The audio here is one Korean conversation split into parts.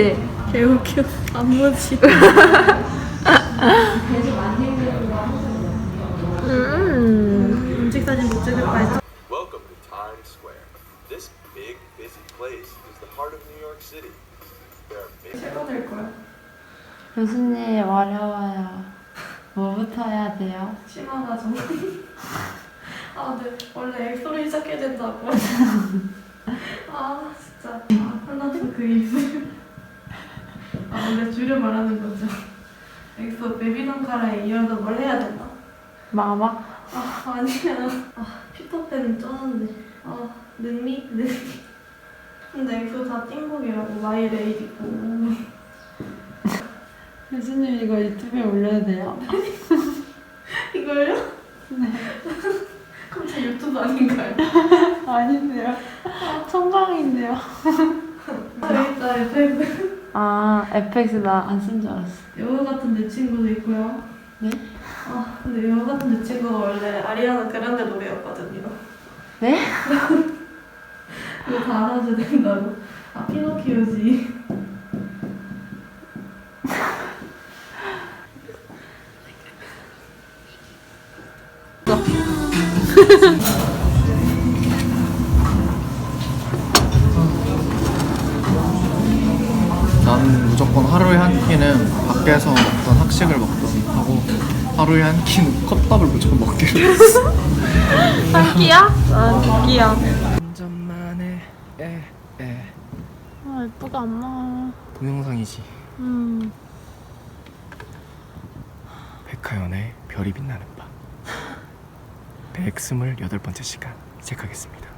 그치? 개웃겨. 안무지. 음. 음식 사진 못 찍을 바에 Welcome to Times Square. This big, busy place is the heart of New York City. There are big 찍어낼 거야. 교수님 어려워요. 뭐부터 해야 돼요? 심하다 좀. 아, 근데 원래 엑소로 시작해야 된다고. 아, 진짜. 아, 콜라트 그 입술. 아, 원래 줄여 말하는 거죠. 엑소 베비던카라에 이어서 뭘 해야 되나? 마마? 아, 아니야. 아, 피터팬은 쩌는데. 아, 능미? 능미. 근데 엑소 다 띵곡이라고. 마이 레이디고. 교수님 이거 유튜브에 올려도 돼요? 이걸요? 네. 그럼 제 유튜브 아닌가요? 아닌데요. 청강인데요. 저희 있다, 에펙. 아 에펙스 나안 쓴 줄 알았어. 여우 같은 내 친구도 있고요. 네? 아, 근데 여우 같은 내 친구가 원래 아리아나 그란데 노래였거든요. 네? 이거 다 알아줘야 된다고. 아, 피노키오지. 끼는 밖에서 먹던 학식을 먹던 하고 하루에 한 끼는 컵밥을 무조건 먹기로 했어 한 끼야? 아, 두 끼야. 운전만해 에 에 아, 예쁘게 안 나와. 동영상이지 음. 백하연의 별이 빛나는 밤 128번째 시간 시작하겠습니다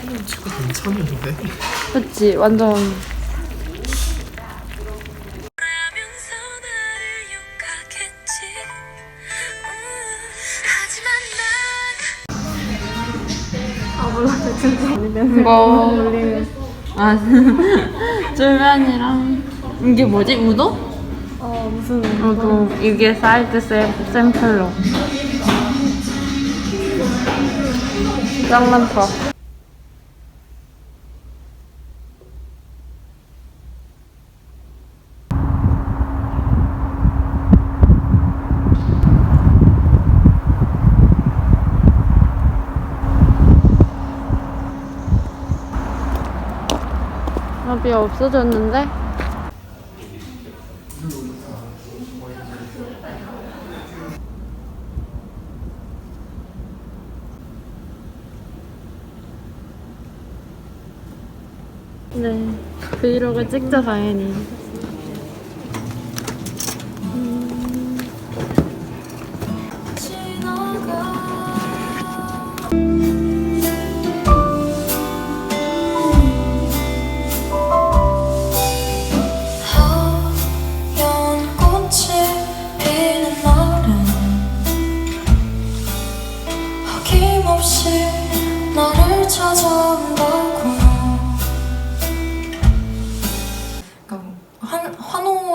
처음 치고 괜찮은데? 그치, 완전. 욕하겠지 음, 이거. 아, 쫄면이랑. 이게 뭐지? 우도? 어, 무슨. 우도. 이게 사이드 샘, 샘플로. 짱 많다. 밥이 없어졌는데? 네, 브이로그 찍자 당연히.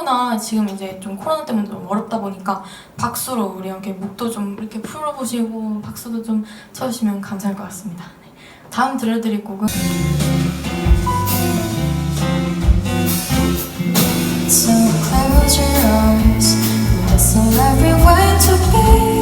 환호나 지금 이제 좀 코로나 때문에 좀 어렵다 보니까 박수로 우리 함께 목도 좀 이렇게 풀어보시고 박수도 좀 쳐주시면 감사할 것 같습니다. 네. 다음 들려드릴 곡은 So close your eyes That's not every way to be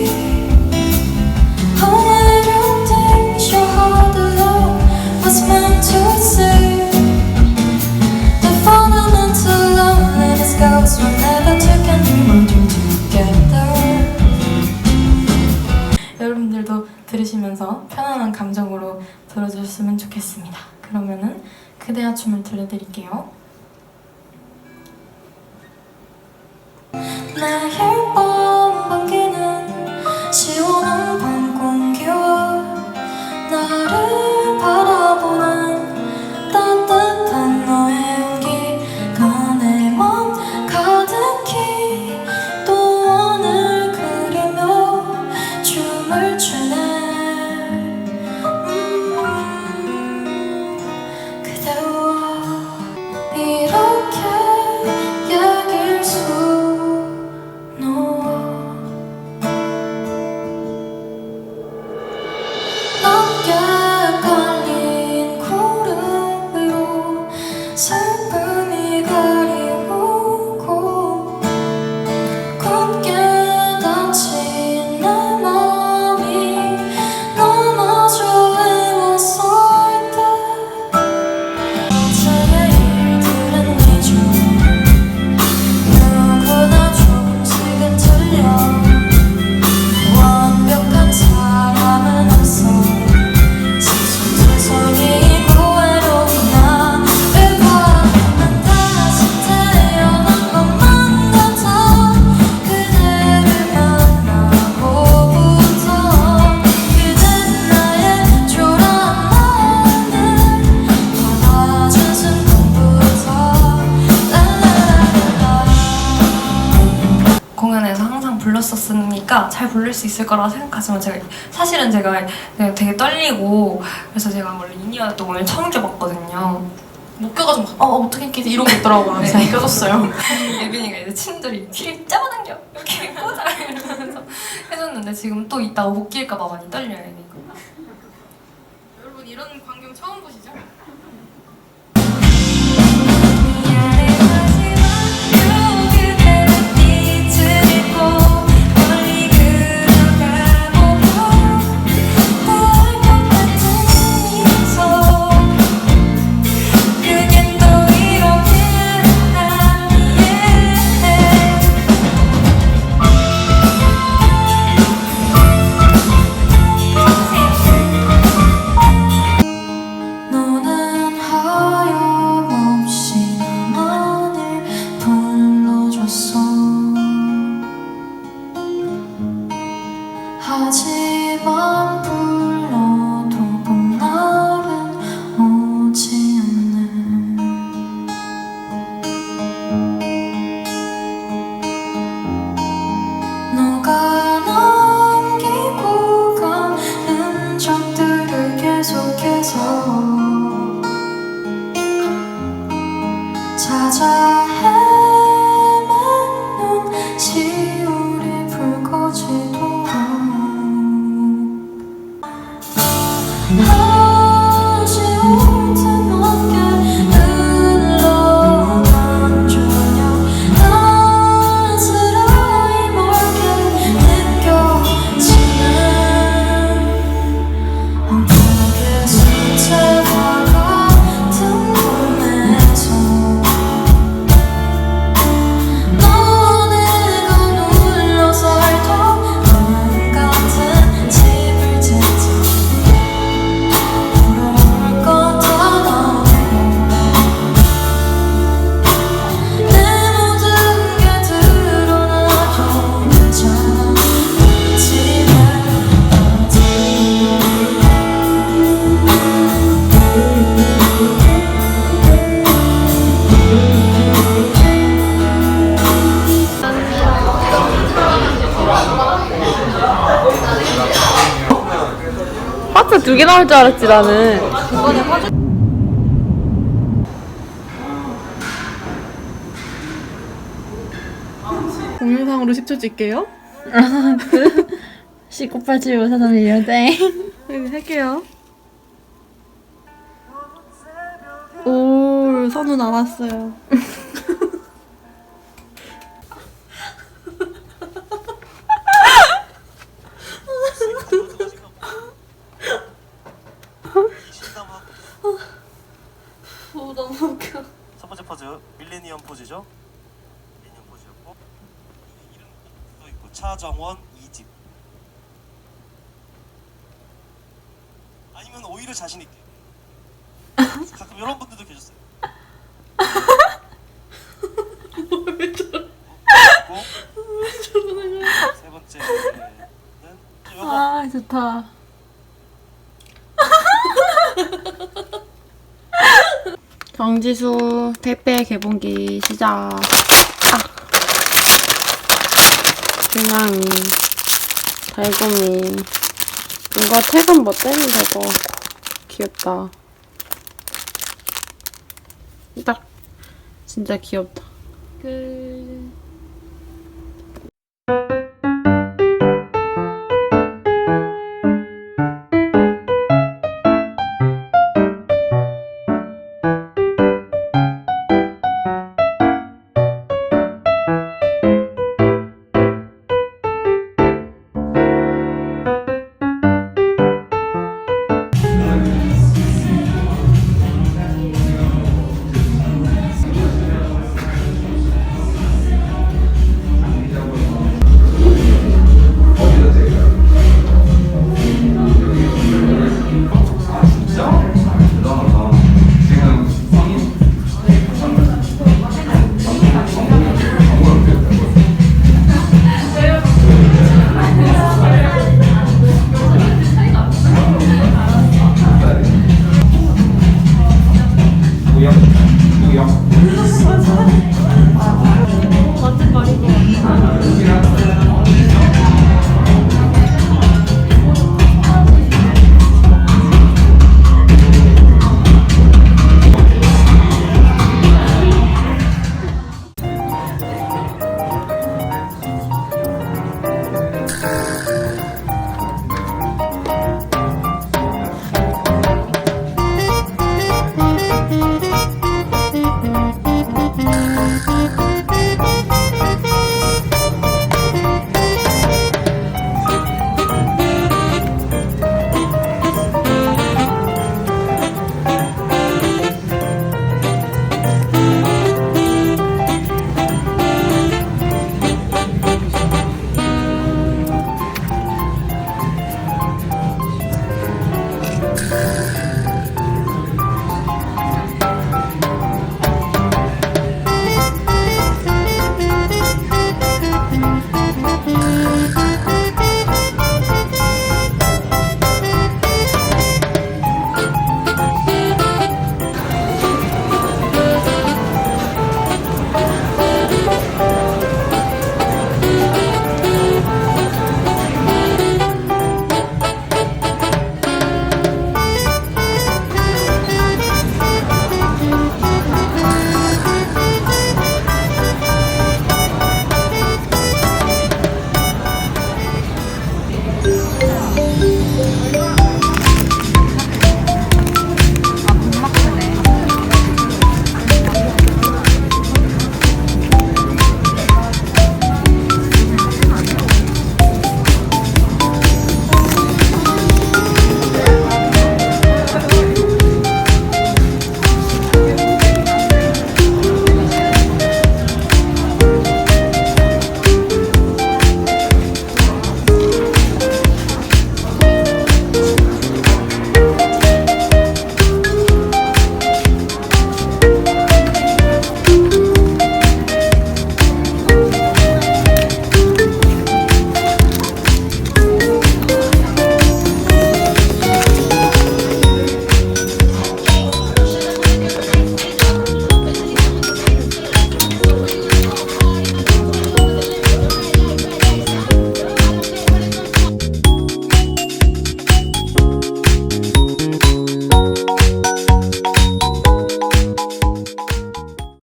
춤을 들려드릴게요. 불렀었으니까 잘 부를 수 있을 거라고 생각하지만 제가 사실은 제가 되게, 되게 떨리고 그래서 제가 원래 이니어도 오늘 처음 껴봤거든요. 못 껴가지고 막, 어 어떻게 이렇게 이러고 있더라고요. 그래서 껴줬어요. 예빈이가 이제 친들이 귀를 잡아당겨 이렇게 꽂아 이러면서 해줬는데 지금 또 이따가 못 낄까 봐 많이 떨려요. 아 두 개 나올 줄 알았지 나는. 동영상으로 10초 찍게요. 1987 사선 1년 땡. 네, 할게요. 오, 선우 나왔어요. 오, 너무 웃겨. 첫 번째 포즈 밀레니엄 포즈죠. 밀레니엄 포즈였고 이 이름 써 있고 차정원 이집. 아니면 오히려 자신 있게. 가끔 이런 분들도 계셨어요. 왜? 세 번째는 요거 아 좋다. 정지수 택배 개봉기 시작. 아. 준항이 달고미 이거 퇴근 뭐것 같고 귀엽다. 딱 진짜 귀엽다. 끝.